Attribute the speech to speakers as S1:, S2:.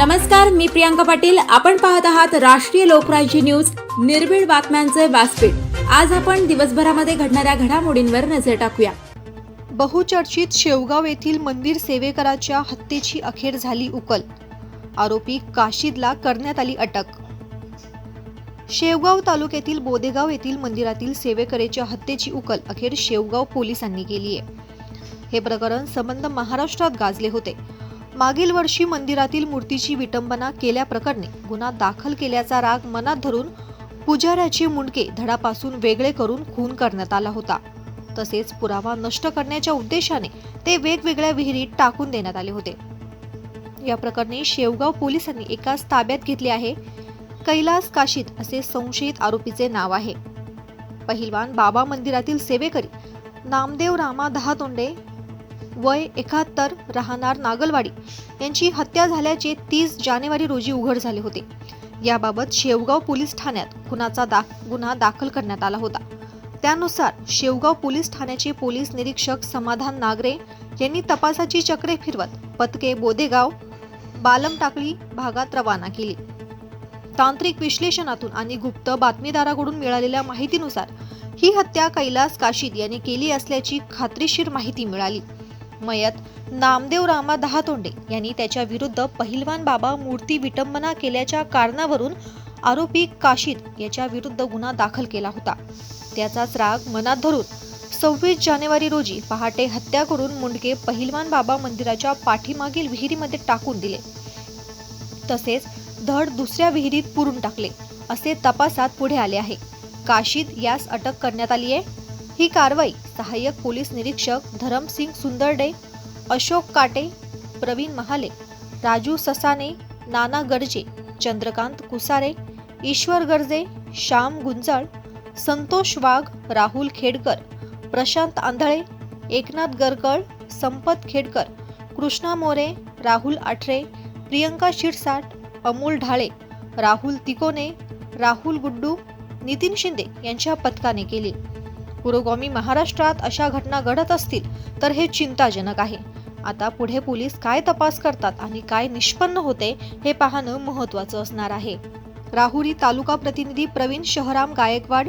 S1: नमस्कार मी प्रियांका पाटील. आपण पाहत आहात राष्ट्रीय लोकराज्य न्यूज. निर्भीड बातम्यांचे व्यासपीठ. आज आपण दिवसभरामध्ये घडणाऱ्या घडामोडींवर नजर टाकूया.
S2: बहुचर्चित शेवगाव येथील मंदिर सेवेकराच्या हत्येची अखेर झाली उकल. आरोपी काशीदला करण्यात आली अटक. शेवगाव तालुक्यातील बोदेगाव येथील मंदिरातील सेवेकरेच्या हत्येची उकल अखेर शेवगाव पोलिसांनी केली आहे हे प्रकरण संबंध महाराष्ट्रात गाजले होते. मागील वर्षी मंदिरातील मूर्तीची विटंबना केल्याप्रकरणी गुन्हा दाखल केल्याचा राग मनात धरून पुजाऱ्याचे मुंडके धडापासून वेगळे करून खून करण्यात आला होता. तसेच पुरावा नष्ट करण्याच्या उद्देशाने ते वेगवेगळ्या विहिरीत टाकून देण्यात आले होते. या प्रकरणी शेवगाव पोलिसांनी एकाच ताब्यात घेतले आहे. कैलास काशीद असे संशयित आरोपीचे नाव आहे. पहिलवान बाबा मंदिरातील सेवेकरी नामदेव रामा दहातोंडे वय एकाहत्तर राहणार नागलवाडी. यांची हत्या झाल्याचे तीस जानेवारी रोजी उघड झाले होते. याबाबत शेवगाव पोलीस ठाण्यात खुनाचा दा गुन्हा दाखल करण्यात आला होता. त्यानुसार शेवगाव पोलीस ठाण्याचे पोलीस निरीक्षक समाधान नागरे यांनी तपासाची चक्रे फिरवत पथके बोदेगाव बालमटाकळी भागात रवाना केली. तांत्रिक विश्लेषणातून आणि गुप्त बातमीदाराकडून मिळालेल्या माहितीनुसार ही हत्या कैलास काशीद यांनी केली असल्याची खात्रीशीर माहिती मिळाली. मयत नामदेव रामा दहातोंडे यांनी त्याच्या विरुद्ध पहिलवान बाबा मूर्ती विटंबना केल्याच्या कारणावरून आरोपी काशीद याच्या विरुद्ध गुन्हा दाखल केला होता. त्याचाच राग मनात धरून सव्वीस जानेवारी रोजी पहाटे हत्या करून मुंडके पहिलवान बाबा मंदिराच्या पाठीमागील विहिरीमध्ये टाकून दिले. तसेच धड दुसऱ्या विहिरीत पुरून टाकले असे तपासात पुढे आले आहे. काशीद यास अटक करण्यात आली आहे ही कारवाई सहाय्यक पोलीस निरीक्षक धरमसिंग सुंदरडे अशोक काटे प्रवीण महाले राजू ससाने नाना गर्जे चंद्रकांत कुसारे ईश्वर गर्जे श्याम गुंजाळ संतोष वाघ राहुल खेडकर प्रशांत आंधळे एकनाथ गरकळ संपत खेडकर कृष्णा मोरे राहुल आठरे प्रियंका शिरसाट अमोल ढाळे राहुल तिकोने राहुल गुड्डू नितीन शिंदे यांच्या पथकाने केली. पुरोगामी महाराष्ट्रात अशा घटना घडत असतील तर हे चिंताजनक आहे. आता पुढे पोलीस काय तपास करतात आणि काय निष्पन्न होते हे पाहणं महत्वाचं असणार आहे. राहुरी तालुका प्रतिनिधी प्रवीण शहराम गायकवाड